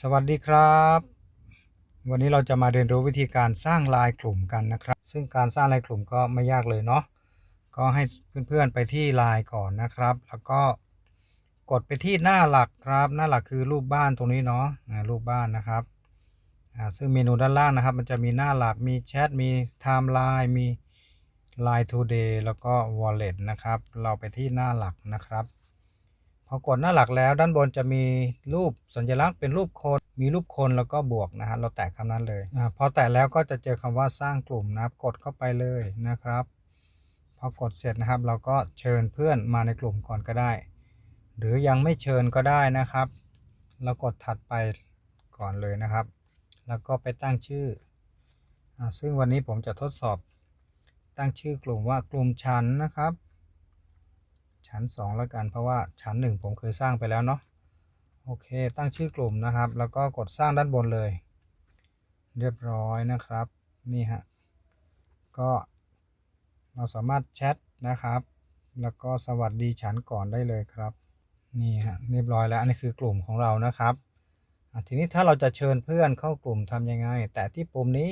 สวัสดีครับ วันนี้เราจะมาเรียนรู้วิธีการสร้างลน์กลุ่มกันนะครับ ซึ่งการสร้างลน์กลุ่มก็ไม่ยากเลยเนาะก็ให้เพื่อนๆไปที่ลน์ก่อนนะครับ แล้วก็กดไปที่หน้าหลักครับ หน้าหลักคือรูปบ้านตรงนี้เนาะรูปบ้านนะครับซึ่งเมนูด้านล่างนะครับ มันจะมีหน้าหลักมีแชทมีไทม์ไลน์มี Line Today แล้วก็ Wallet นะครับ เราไปที่หน้าหลักนะครับ พอกดหน้าหลักแล้วด้านบนจะมีรูปสัญลักษณ์เป็นรูปคน มีรูปคนแล้วก็บวกนะฮะเราแตะคำนั้นเลยอพอแตะแล้วก็จะเจอคำว่าสร้างกลุ่มนะครับกดเข้าไปเลยนะครับ พอกดเสร็จนะครับ เราก็เชิญเพื่อนมาในกลุ่มก่อนก็ได้ หรือยังไม่เชิญก็ได้นะครับ เรากดถัดไปก่อนเลยนะครับ แล้วก็ไปตั้งชื่ออซึ่งวันนี้ผมจะทดสอบตั้งชื่อกลุ่มว่ากลุ่มฉันนะครับ ชั้น2แล้วกันเพราะว่าชั้น 1 ผมเคยสร้างไปแล้วเนาะโอเค ตั้งชื่อกลุ่มนะครับ แล้วก็กดสร้างด้านบนเลย เรียบร้อยนะครับ นี่ฮะ ก็เราสามารถแชทนะครับ แล้วก็สวัสดีฉันก่อนได้เลยครับ นี่ฮะ เรียบร้อยแล้ว อันนี้คือกลุ่มของเรานะครับทีนี้ถ้าเราจะเชิญเพื่อนเข้ากลุ่มทำยังไง แต่ที่ปุ่มนี้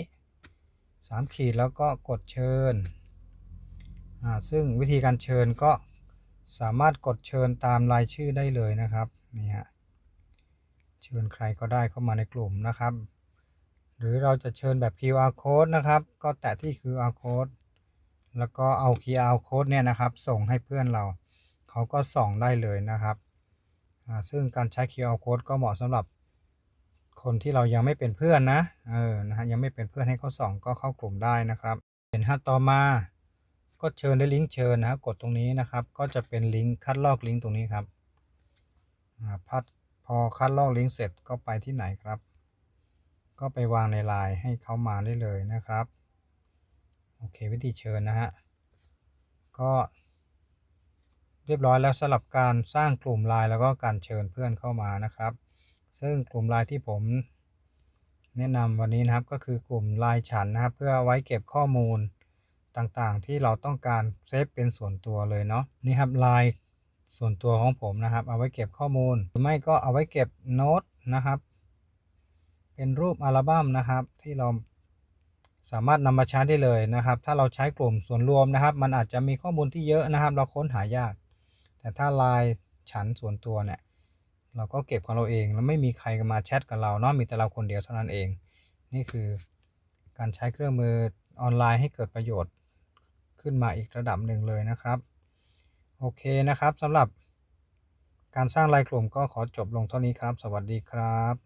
3 ขีดแล้วก็กดเชิญ ซึ่งวิธีการเชิญก็ สามารถกดเชิญตามรายชื่อได้เลยนะครับนี่ฮะเชิญใครก็ได้เข้ามาในกลุ่มนะครับ หรือเราจะเชิญแบบ QR code นะครับ ก็แตะที่ QR code แล้วก็เอา QR code เนี่ยนะครับ ส่งให้เพื่อนเรา เขาก็ส่องได้เลยนะครับ ซึ่งการใช้ QR code ก็เหมาะสำหรับคนที่เรายังไม่เป็นเพื่อนนะ เออ นะฮะ ยังไม่เป็นเพื่อนให้เขาส่องก็เข้ากลุ่มได้นะครับ เห็นฮะต่อมา ก็เชิญได้ลิงก์เชิญนะครับกดตรงนี้นะครับ ก็จะเป็นลิงก์คัดลอกลิงก์ตรงนี้ครับอ่าพัดพอคัดลอกลิงก์เสร็จก็ไปที่ไหนครับ ก็ไปวางในไลน์ให้เขามาได้เลยนะครับ โอเควิธีเชิญนะฮะก็เรียบร้อยแล้วสำหรับการสร้างกลุ่มไลน์แล้วก็การเชิญเพื่อนเข้ามานะครับ ซึ่งกลุ่มไลน์ที่ผมแนะนำวันนี้นะครับก็คือกลุ่มไลน์ฉันนะครับ เพื่อไว้เก็บข้อมูล ต่างๆ ที่เราต้องการเซฟเป็นส่วนตัวเลยเนาะนี่ครับไลน์ส่วนตัวของผมนะครับ เอาไว้เก็บข้อมูลหรือไม่ก็เอาไว้เก็บโน้ตนะครับ เป็นรูปอัลบั้มนะครับ ที่เราสามารถนำมาใช้ได้เลยนะครับ ถ้าเราใช้กลุ่มส่วนรวมนะครับ มันอาจจะมีข้อมูลที่เยอะนะครับ เราค้นหายาก แต่ถ้าไลน์ฉันส่วนตัวเนี่ย เราก็เก็บของเราเอง แล้วไม่มีใครมาแชทกับเราเนาะมีแต่เราคนเดียวเท่านั้นเอง นี่คือการใช้เครื่องมือออนไลน์ให้เกิดประโยชน์ ขึ้นมาอีกระดับหนึ่งเลยนะครับ โอเคนะครับสำหรับการสร้างลายกลุ่มก็ขอจบลงเท่านี้ครับ สวัสดีครับ